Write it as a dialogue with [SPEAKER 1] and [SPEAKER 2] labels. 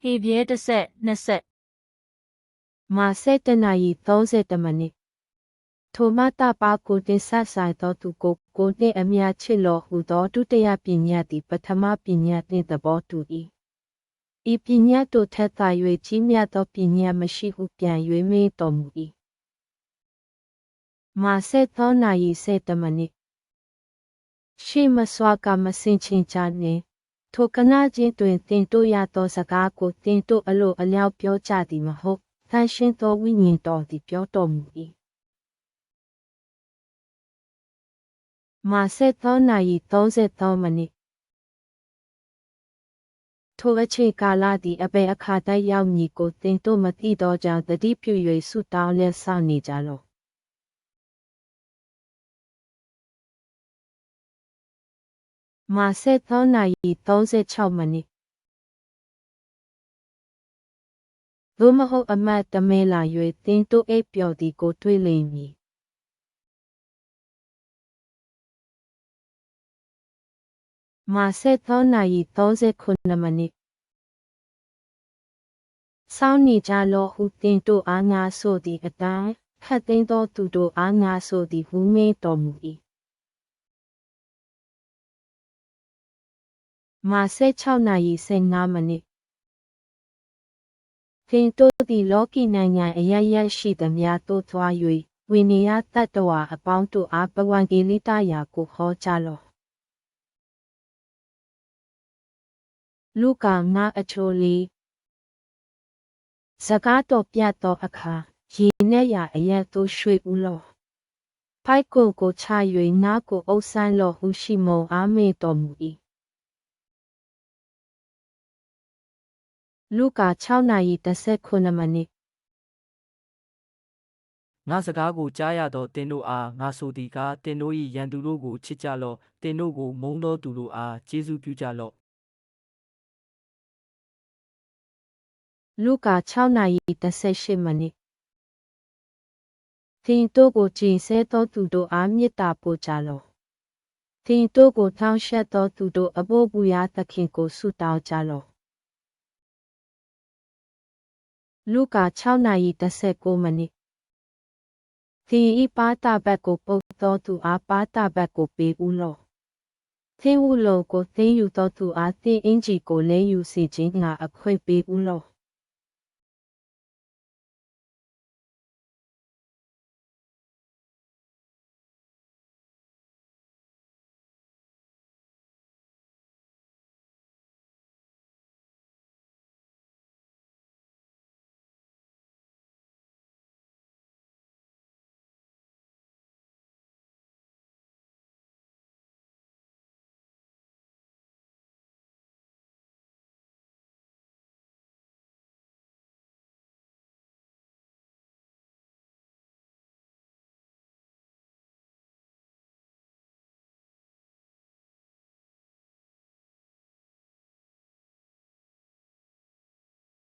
[SPEAKER 1] ဟေပြဲတစ်ဆက်နှစ်ဆက်
[SPEAKER 2] မာစက်တနာရီ30မိနစ်ထိုမတာပါကိုတင်ဆက်ဆိုင်သောသူကိုကိုနှင့်အမြချစ်လောဟုသောဒုတိယပညာသည်ပထမပညာနှင့်သဘောတူ၏ဤပညာတို့ထက်သာ၍ကြီးမြတ်သောပညာမရှိဟုပြန်၍မေးတော်မူ၏မာစက်သောနာရီ7မိနစ်ရှိမစွာကမစင်ချင်းချနှင့် ထိုကနာချင်းတွင်တင်တို့ရသောစကားကိုတင်တို့အလိုအလျောက်ပြောကြသည်မဟုတ်သန့်ရှင်းသောဝိညာဉ်တော်သည်ပြောတော်မူ၏မာဆက်သောနာရီ33မိနစ်ထိုအချိန်ကာလသည်အပေအခါတိုက်ရောက်မည်ကိုသင်တို့မသိသောကြောင့်တတိပြု၍ဆုတောင်းလက်ဆောင်နေကြလော့ မာဆက်သောနာရီ36မိနစ်သို့မဟုတ်အမတ်တမဲလာ၍တင်းတို့အိပ်ပျော်သည်ကိုတွေ့လိမ့်မည်မာဆက်သောနာရီ39မိနစ်စောင်းနေကြလောဟုတင်းတို့အားငါဆိုသည်အတိုင်းခတ်သိမ်းသောသူတို့အားငါဆိုသည်ဟူမေးတော်မူ၏ မာဆက်6နာရီ15မိနစ်သင်တို့သည်လောကီနိုင်ငံအရရရှိသမျှတို့သွား၍ဝိနည်းတတ္တဝါအပေါင်းတို့အားပဝံဂေလိတရာကိုဟောကြားလော့လူကာငါအချိုလီစကားတော်ပြတော်အခါရေနဲ့ရအရက်တို့ရွှေဦးလော့ဖိုက်ကိုကိုချ၍ငါကိုအုပ်ဆန်းလော့ဟုရှိမုံအားမေတော်မူ၏ လူကာ6နာရီ19မိနစ်
[SPEAKER 3] ငါစကားကိုကြားရသောတင်တို့အားငါဆိုသည်ကားတင်တို့၏ရန်သူတို့ကိုချစ်ကြလော့တင်တို့ကိုမုန်းသောသူတို့အားကျေးဇူးပြုကြလော့
[SPEAKER 2] လူကာ6နာရီ18မိနစ်သင်တို့ကိုကြည်ဆဲသောသူတို့အားမေတ္တာပို့ကြလော့သင်တို့ကိုထောင်းရှက်သောသူတို့အဖို့ပူရာသခင်ကိုဆုတောင်းကြလော့ လူကာ6နာရီ19မိနစ်သင်ဤပါတာဘက်ကိုပုတ်သောသူအားပါတာဘက်ကိုပေးဦးလော့သင်ဝလုံးကိုသင်ယူသောသူအားသင်အင်ဂျီကိုလဲယူစေခြင်းငါအခွင့်ပေးဦးလော့